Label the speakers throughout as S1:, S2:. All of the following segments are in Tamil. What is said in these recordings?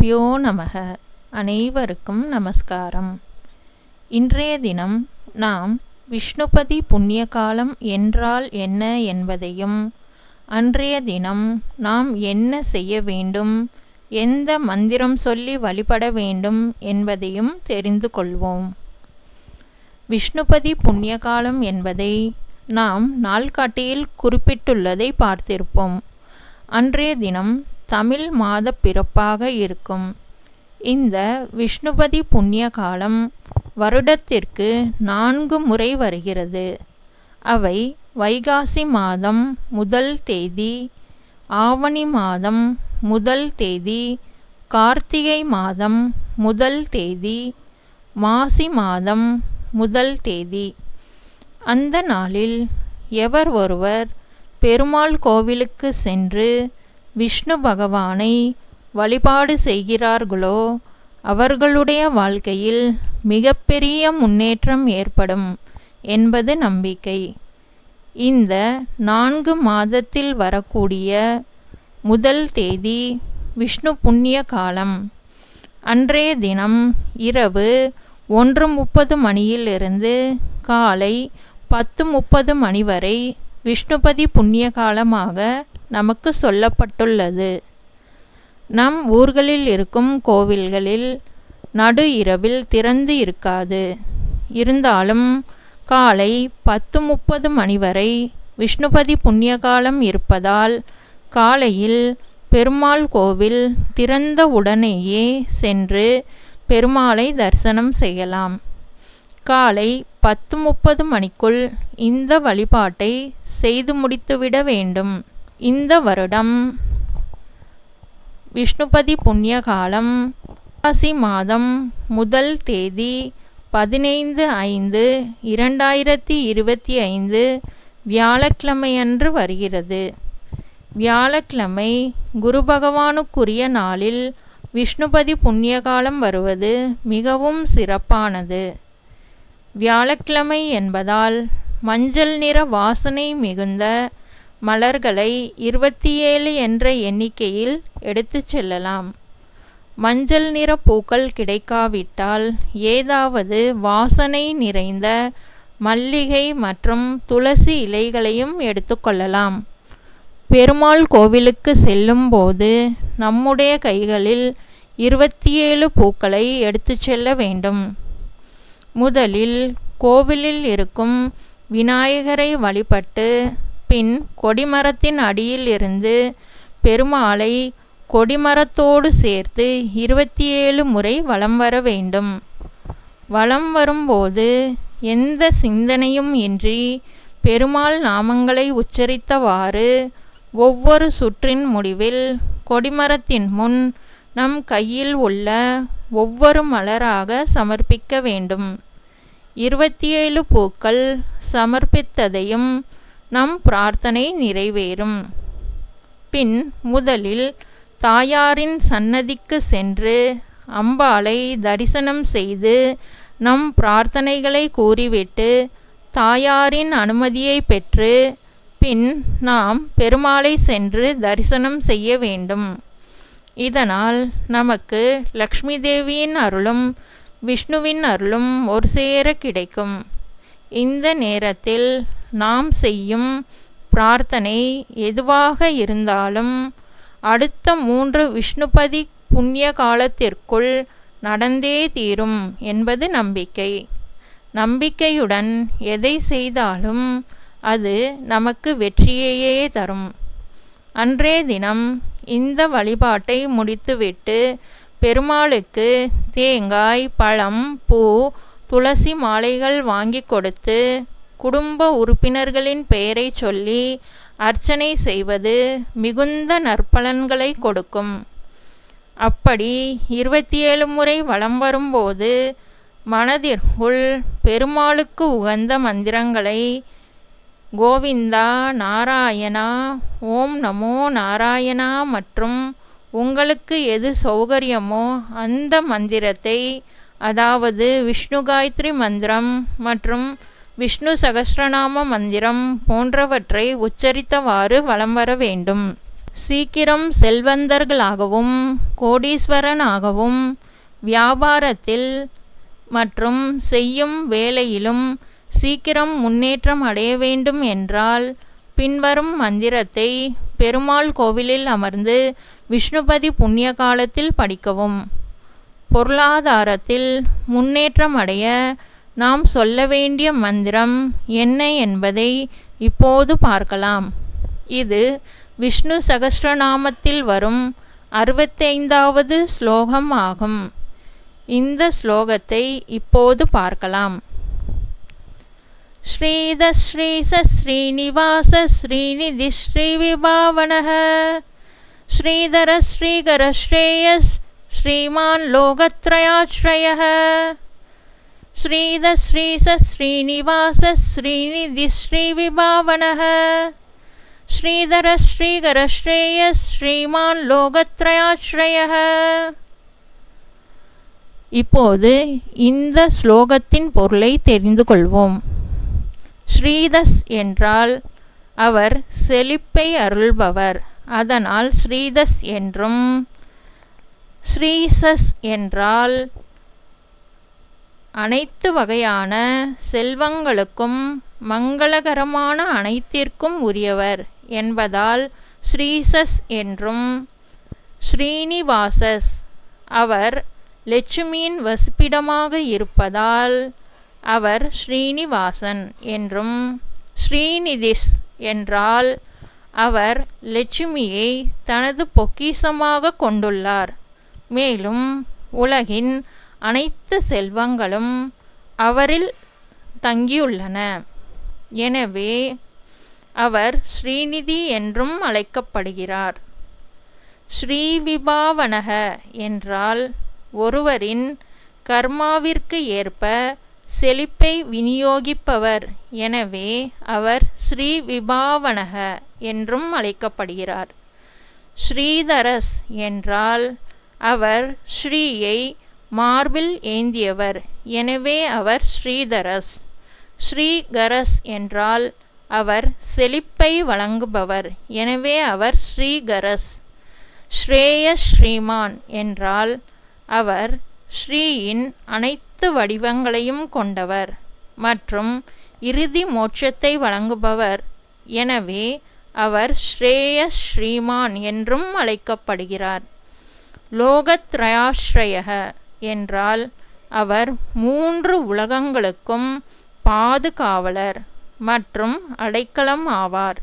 S1: குருப்பியோ நமக. அனைவருக்கும் நமஸ்காரம். இன்றைய தினம் நாம் விஷ்ணுபதி புண்ணிய காலம் என்றால் என்ன என்பதையும் அன்றைய தினம் நாம் என்ன செய்ய வேண்டும் எந்த மந்திரம் சொல்லி வழிபட வேண்டும் என்பதையும் தெரிந்து கொள்வோம். விஷ்ணுபதி புண்ணிய காலம் என்பதை நாம் நாள்காட்டியில் குறிப்பிட்டுள்ளதை பார்த்திருப்போம். அன்றைய தினம் தமிழ் மாத பிறப்பாக இருக்கும். இந்த விஷ்ணுபதி புண்ணிய காலம் வருடத்திற்கு நான்கு முறை வருகிறது. அவை வைகாசி மாதம் முதல் தேதி ஆவணி மாதம் முதல் தேதி கார்த்திகை மாதம் முதல் தேதி மாசி மாதம் முதல் தேதி. அந்த நாளில் எவர் ஒருவர் பெருமாள் கோவிலுக்கு சென்று விஷ்ணு பகவானை வழிபாடு செய்கிறார்களோ அவர்களுடைய வாழ்க்கையில் மிகப்பெரிய முன்னேற்றம் ஏற்படும் என்பது நம்பிக்கை. இந்த நான்கு மாதத்தில் வரக்கூடிய முதல் தேதி விஷ்ணு புண்ணிய காலம். அன்றைய தினம் இரவு ஒன்று முப்பது மணியிலிருந்து காலை பத்து முப்பது மணி வரை விஷ்ணுபதி புண்ணிய காலமாக நமக்கு சொல்லப்பட்டுள்ளது. நம் ஊர்களில் இருக்கும் கோவில்களில் நடு இரவில் திறந்து இருக்காது. இருந்தாலும் காலை பத்து முப்பது மணி வரை விஷ்ணுபதி புண்ணியகாலம் இருப்பதால் காலையில் பெருமாள் கோவில் திறந்த உடனேயே சென்று பெருமாளை தரிசனம் செய்யலாம். காலை பத்து முப்பது மணிக்குள் இந்த வழிபாட்டை செய்து முடித்துவிட வேண்டும். இந்த வருடம். விஷ்ணுபதி புண்ணிய காலம் மாதம் முதல் தேதி பதினைந்து ஐந்து இரண்டாயிரத்தி இருபத்தி ஐந்து வியாழக்கிழமையன்று வருகிறது. வியாழக்கிழமை குரு பகவானுக்குரிய நாளில் விஷ்ணுபதி புண்ணியகாலம் வருவது மிகவும் சிறப்பானது. வியாழக்கிழமை என்பதால் மஞ்சள் நிற வாசனை மிகுந்த மலர்களை இருபத்தி ஏழு என்ற எண்ணிக்கையில் எடுத்துச் செல்லலாம். மஞ்சள் நிற பூக்கள் கிடைக்காவிட்டால் ஏதாவது வாசனை நிறைந்த மல்லிகை மற்றும் துளசி இலைகளையும் எடுத்துக்கொள்ளலாம் பெருமாள் கோவிலுக்கு செல்லும்போது நம்முடைய கைகளில் இருபத்தி ஏழு பூக்களை எடுத்து செல்ல வேண்டும். முதலில் கோவிலில் இருக்கும் விநாயகரை வழிபட்டு பின் கொடிமரத்தின் அடியில் இருந்து பெருமாளை கொடிமரத்தோடு சேர்த்து இருபத்தி ஏழு முறை வலம் வர வேண்டும். வலம் வரும்போது எந்த சிந்தனையும் இன்றி பெருமாள் நாமங்களை உச்சரித்தவாறு ஒவ்வொரு சுற்றின் முடிவில் கொடிமரத்தின் முன் நம் கையில் உள்ள ஒவ்வொரு மலராக சமர்ப்பிக்க வேண்டும். இருபத்தி ஏழு பூக்கள் சமர்ப்பித்ததையும் நம் பிரார்த்தனை நிறைவேறும். பின் முதலில் தாயாரின் சன்னதிக்கு சென்று அம்பாளை தரிசனம் செய்து நம் பிரார்த்தனைகளை கூறிவிட்டு தாயாரின் அனுமதியை பெற்று பின் நாம் பெருமாளை சென்று தரிசனம் செய்ய வேண்டும். இதனால் நமக்கு லக்ஷ்மி தேவியின் அருளும் விஷ்ணுவின் அருளும் ஒரு சேர கிடைக்கும். இந்த நேரத்தில் நாம் செய்யும் பிரார்த்தனை எதுவாக இருந்தாலும் அடுத்த மூன்று விஷ்ணுபதி புண்ணிய காலத்திற்குள் நடந்தே தீரும் என்பது நம்பிக்கை. நம்பிக்கையுடன் எதை செய்தாலும் அது நமக்கு வெற்றியையே தரும். அன்றே தினம் இந்த வழிபாட்டை முடித்துவிட்டு பெருமாளுக்கு தேங்காய் பழம் பூ துளசி மாலைகள் வாங்கி கொடுத்து குடும்ப உறுப்பினர்களின் பெயரை சொல்லி அர்ச்சனை செய்வது மிகுந்த நற்பலன்களை கொடுக்கும். அப்படி இருபத்தி ஏழு முறை வலம் வரும்போது மனதிற்குள் பெருமாளுக்கு உகந்த மந்திரங்களை கோவிந்தா நாராயணா ஓம் நமோ நாராயணா மற்றும் உங்களுக்கு எது சௌகரியமோ அந்த மந்திரத்தை அதாவது விஷ்ணு காயத்ரி மந்திரம் மற்றும் விஷ்ணு சகஸ்ரநாம மந்திரம் போன்றவற்றை உச்சரித்தவாறு வலம் வர வேண்டும். சீக்கிரம் செல்வந்தர்களாகவும் கோடீஸ்வரனாகவும் வியாபாரத்தில் மற்றும் செய்யும் வேலையிலும் சீக்கிரம் முன்னேற்றம் அடைய வேண்டும் என்றால் பின்வரும் மந்திரத்தை பெருமாள் கோவிலில் அமர்ந்து விஷ்ணுபதி புண்ணிய காலத்தில் படிக்கவும். பொருளாதாரத்தில் முன்னேற்றம் அடைய நாம் சொல்ல வேண்டிய மந்திரம் என்ன என்பதை இப்போது பார்க்கலாம். இது விஷ்ணு சகஸ்ரநாமத்தில் வரும் அறுபத்தைந்தாவது ஸ்லோகம் ஆகும். இந்த ஸ்லோகத்தை இப்போது பார்க்கலாம். ஸ்ரீத ஸ்ரீச ஸ்ரீனிவாச ஸ்ரீநிதி ஸ்ரீவிபாவனः ஸ்ரீதர ஸ்ரீகர ஸ்ரேயஸ் श्रीमान् लोकत्रयाश्रयः श्रीधश्रीसश्रीनिवासश्रीनिधिश्रीविभावनः श्रीधरश्रीकरश्रेयस् श्रीमान् லோகத்ரயாஸ்ரயः இப்போது இந்த ஸ்லோகத்தின் பொருளை தெரிந்து கொள்வோம் ஸ்ரீதஸ் என்றால் அவர் செழிப்பை அருள்பவர் அதனால் ஸ்ரீதஸ் என்றும் ஸ்ரீசஸ் என்றால் அனைத்து வகையான செல்வங்களுக்கும் மங்களகரமான அனைத்திற்கும் உரியவர் என்பதால் ஸ்ரீசஸ் என்றும் ஸ்ரீனிவாசஸ். அவர் லட்சுமியின் வசிப்பிடமாக இருப்பதால் அவர் ஸ்ரீனிவாசன் என்றும் ஸ்ரீநிதிஸ் என்றால் அவர் லட்சுமியை தனது பொக்கிசமாக கொண்டுள்ளார். மேலும் உலகின் அனைத்து செல்வங்களும் அவரில் தங்கியுள்ளன. எனவே அவர் ஸ்ரீநிதி என்றும் அழைக்கப்படுகிறார். ஸ்ரீவிபாவனக என்றால் ஒருவரின் கர்மாவிற்கு ஏற்ப செழிப்பை விநியோகிப்பவர். எனவே அவர் ஸ்ரீவிபாவனக என்றும் அழைக்கப்படுகிறார். ஸ்ரீதரஸ் என்றால் அவர் ஸ்ரீயை மார்பில் ஏந்தியவர். எனவே அவர் ஸ்ரீதரஸ். ஸ்ரீகரஸ் என்றால் அவர் செழிப்பை வழங்குபவர். எனவே அவர் ஸ்ரீகரஸ். ஸ்ரேய ஸ்ரீமான் என்றால் அவர் ஸ்ரீயின் அனைத்து வடிவங்களையும் கொண்டவர் மற்றும் இறுதி மோட்சத்தை வழங்குபவர். எனவே அவர் ஸ்ரேய ஸ்ரீமான் என்றும் அழைக்கப்படுகிறார். லோகத்ரயாஸ்ரயக. என்றால் அவர் மூன்று உலகங்களுக்கும் பாதுகாவலர் மற்றும் அடைக்கலம் ஆவார்.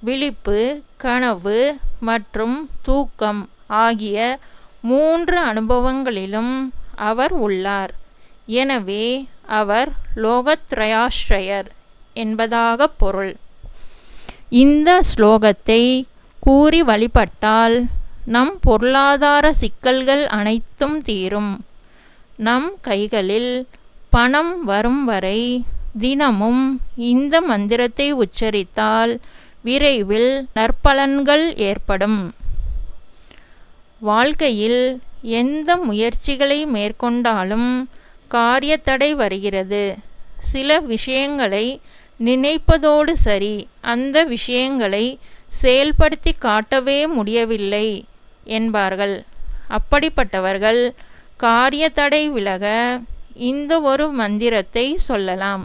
S1: விழிப்பு கனவு மற்றும் தூக்கம் ஆகிய மூன்று அனுபவங்களிலும் அவர் உள்ளார். எனவே அவர் லோகத்ரயாஸ்ரயர் என்பதாக பொருள். இந்த ஸ்லோகத்தை கூறி வழிபட்டால் நம் பொருளாதார சிக்கல்கள் அனைத்தும் தீரும். நம் கைகளில் பணம் வரும் வரை தினமும் இந்த மந்திரத்தை உச்சரித்தால் விரைவில் நற்பலன்கள் ஏற்படும். வாழ்க்கையில் எந்த முயற்சிகளை மேற்கொண்டாலும் காரியத்தடை வருகிறது. சில விஷயங்களை நினைப்பதோடு சரி அந்த விஷயங்களை செயல்படுத்தி காட்டவே முடியவில்லை. என்பார்கள். அப்படிப்பட்டவர்கள் காரியத்தடை விலக இந்த ஒரு மந்திரத்தை சொல்லலாம்.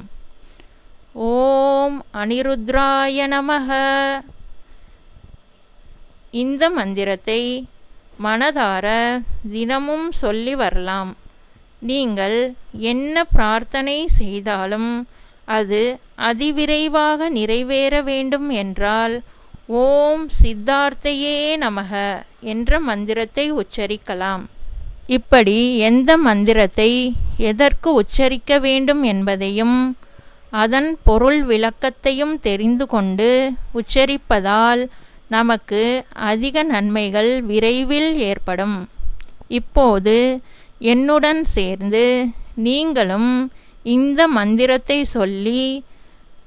S1: ஓம் அனிருத்ராய நமக. இந்த மந்திரத்தை மனதார தினமும் சொல்லி வரலாம். நீங்கள் என்ன பிரார்த்தனை செய்தாலும் அது அதிவிரைவாக நிறைவேற வேண்டும் என்றால் ஓம் சித்தார்த்தையே நமக என்ற மந்திரத்தை உச்சரிக்கலாம். இப்படி எந்த மந்திரத்தை எதற்கு உச்சரிக்க வேண்டும் என்பதையும் அதன் பொருள் விளக்கத்தையும் தெரிந்து கொண்டு உச்சரிப்பதால் நமக்கு அதிக நன்மைகள் விரைவில் ஏற்படும். இப்போது என்னுடன் சேர்ந்து நீங்களும் இந்த மந்திரத்தை சொல்லி